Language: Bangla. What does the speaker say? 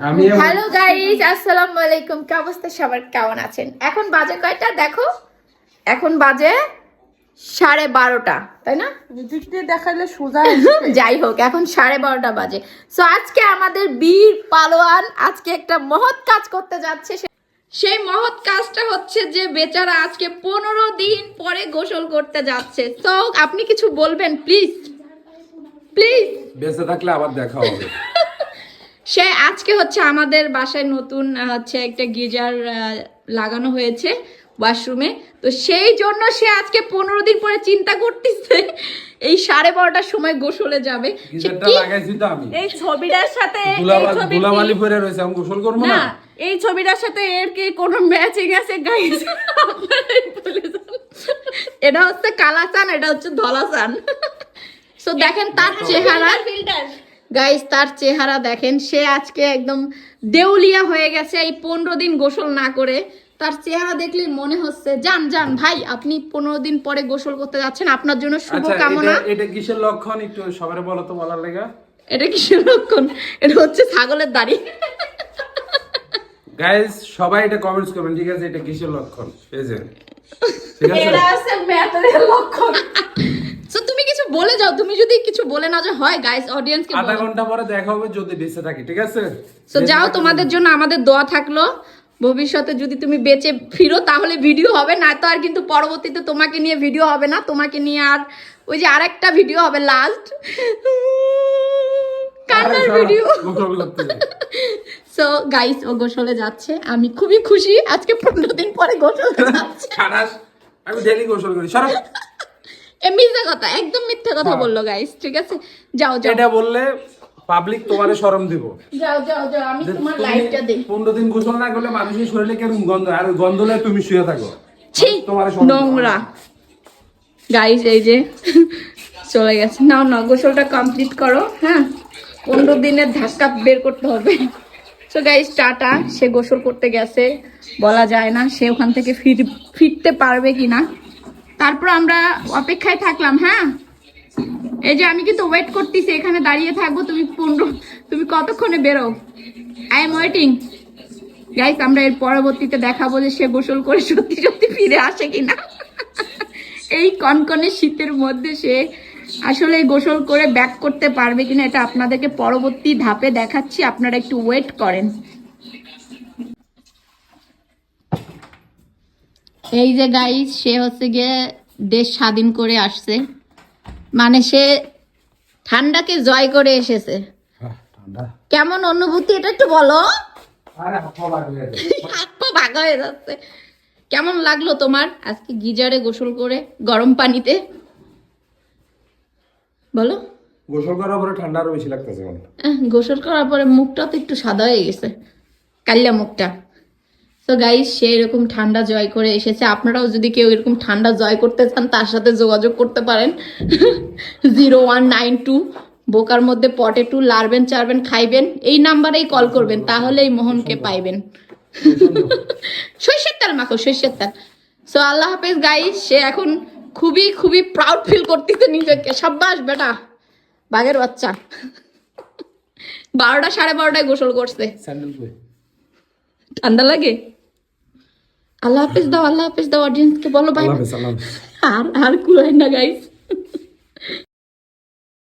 আমি হ্যালো গাইস আসসালামু আলাইকুম কি অবস্থা? সবার কেমন আছেন? এখন বাজে কয়টা? দেখো এখন বাজে সাড়ে বারোটা তাই না? দেখালে সোজা যাই হোক এখন সাড়ে বারোটা বাজে। সো আজকে আমাদের বীর পালোয়ান আজকে একটা মহৎ কাজ করতে যাচ্ছে। সেই মহৎ কাজটা হচ্ছে যে বেচারা আজকে পনেরো দিন পরে গোসল করতে যাচ্ছে। তো আপনি কিছু বলবেন প্লিজ প্লিজ বেঁচে থাকলে আবার দেখা হবে। সে আজকে হচ্ছে আমাদের বাসায় নতুন হচ্ছে একটা গিজার লাগানো হয়েছে ওয়াশরুমে। তো সেই জন্য সে আজকে পনেরো দিন পরে চিন্তা করতেছে এই সাড়ে বারোটার সময় গোসলে যাবে। সে গিজারটা কি লাগাইছি তো আমি। এই ছবিটার সাথে এই দুলাবা- ছবিটি- দুলাবালি পরে রয়েছে আমি গোসল করব না? এই ছবিটার সাথে এর কি কোনো ম্যাচিং আছে গাইস এটা হচ্ছে কালা চান এটা হচ্ছে ধলা চান তো দেখেন তার চেহারা। ফিল্টার গাইস তার চেহারা দেখেন সে আজকে একদম দেউলিয়া হয়ে গেছে এই পনেরো দিন গোসল না করে। তার চেহারা দেখলে মনে হচ্ছে যান যান ভাই আপনি পনেরো দিন পরে গোসল করতে যাচ্ছেন আপনার জন্য শুভ আচ্ছা কামনা। এটা কিসের লক্ষণ? একটু সবারে বলো তো বলার লেগা। এটা কিসের লক্ষণ? এটা হচ্ছে ছাগলের দাড়ি। গাইস সবাই এটা কমেন্টস করবেন ঠিক আছে এটা কিসের লক্ষণ? এই যে ঠিক আছে? এটা আছে ম্যাটারের লক্ষণ। বলে যাও তুমি যদি কিছু বলে না যে হয় গাইস অডিয়েন্সকে আধা ঘণ্টা পরে দেখা হবে যদি বেঁচে থাকি ঠিক আছে? তো যাও তোমাদের জন্য আমাদের দোয়া থাকল। ভবিষ্যতে যদি তুমি বেঁচে ফিরো তাহলে ভিডিও হবে না তো আর কিন্তু পরবর্তীতে তোমাকে নিয়ে ভিডিও হবে না তোমাকে নিয়ে আর ওই যে আরেকটা ভিডিও হবে লাস্ট কান্নার ভিডিও। সো গাইস ও গোসলে যাচ্ছে। আমি খুবই খুশি আজকে পনেরো দিন পরে গোসলে যাচ্ছে। আমি ডেলি গোসল করি সরব এ মিথ্যা কথা একদম মিথ্যা কথা বলল গাইস ঠিক আছে? যাও যাও। এটা বললে পাবলিক তোমারে শরম দিব। যাও যাও যাও আমি তোমার তুমি লাইফটা দিই পনেরো দিন গোসল না করলে মানুষের শরীরে কেরকম গন্ধ? আর গন্ধ হলে তুমি শুয়ে থাকো। ছি। নোংরা। গাইস এই যে চলে গেছে। নাও না গোসলটা কমপ্লিট করো হ্যাঁ? পনেরো দিনের ধাক্কা বের করতে হবে। So guys tata. সে গোসল করতে গেছে বলা যায় না সে ওখান থেকে ফির ফিরতে পারবে কি না তারপর আমরা অপেক্ষায় থাকলাম হ্যাঁ? এই যে আমি কিন্তু ওয়েট করতেছি, এখানে দাঁড়িয়ে থাকব, তুমি পনেরো, তুমি কতক্ষণে বেরো? আই এম ওয়েটিং গাইস আমরা এর পরবর্তীতে দেখাবো যে সে গোসল করে সত্যি সত্যি ফিরে আসে কিনা। এই কনকনে শীতের মধ্যে সে আসলে গোসল করে ব্যাক করতে পারবে কিনা, এটা আপনাদেরকে পরবর্তী ধাপে দেখাচ্ছি, আপনারা একটু ওয়েট করেন। এই যে গাইস সে হচ্ছে গিয়ে দেশ স্বাধীন করে আসছে। মানে সে ঠান্ডাকে জয় করে এসেছে। কেমন অনুভূতি এটা একটু বলো। হয়ে ভাগা হয়ে যাচ্ছে। কেমন লাগল তোমার? আজকে গিজারে গোসল করে গরম পানিতে। বলো। গোসল করার পরে ঠান্ডা আরও বেশি লাগতেছে গোসল করার পরে মুখটা তো একটু সাদা হয়ে গেছে। কাল্লা মুখটা। তো গাইস সে এরকম ঠান্ডা জয় করে এসেছে। আপনারাও যদি কেউ এরকম ঠান্ডা জয় করতে চান তার সাথে যোগাযোগ করতে পারেন। জিরো ওয়ান নাইন টু বোকার মধ্যে পটে টু লারবেন চারবেন খাইবেন। এই নাম্বারেই কল করবেন তাহলে এই মোহনকে পাইবেন। সর্ষের তাল মাখো সর্ষের তেল। সো আল্লাহ হাফেজ গাইস সে এখন খুবই খুবই প্রাউড ফিল করতেছে নিজেকে। সাব্বাস বেটা বাঘের বাচ্চা। বারোটা সাড়ে বারোটায় গোসল করছে। ঠান্ডা লাগে? আল্লাহ হাফেজ দাও আল্লাহ হাফেজ দাও অডিয়েন্সকে বলো আল্লাহ আর আর কুলাই না গাইস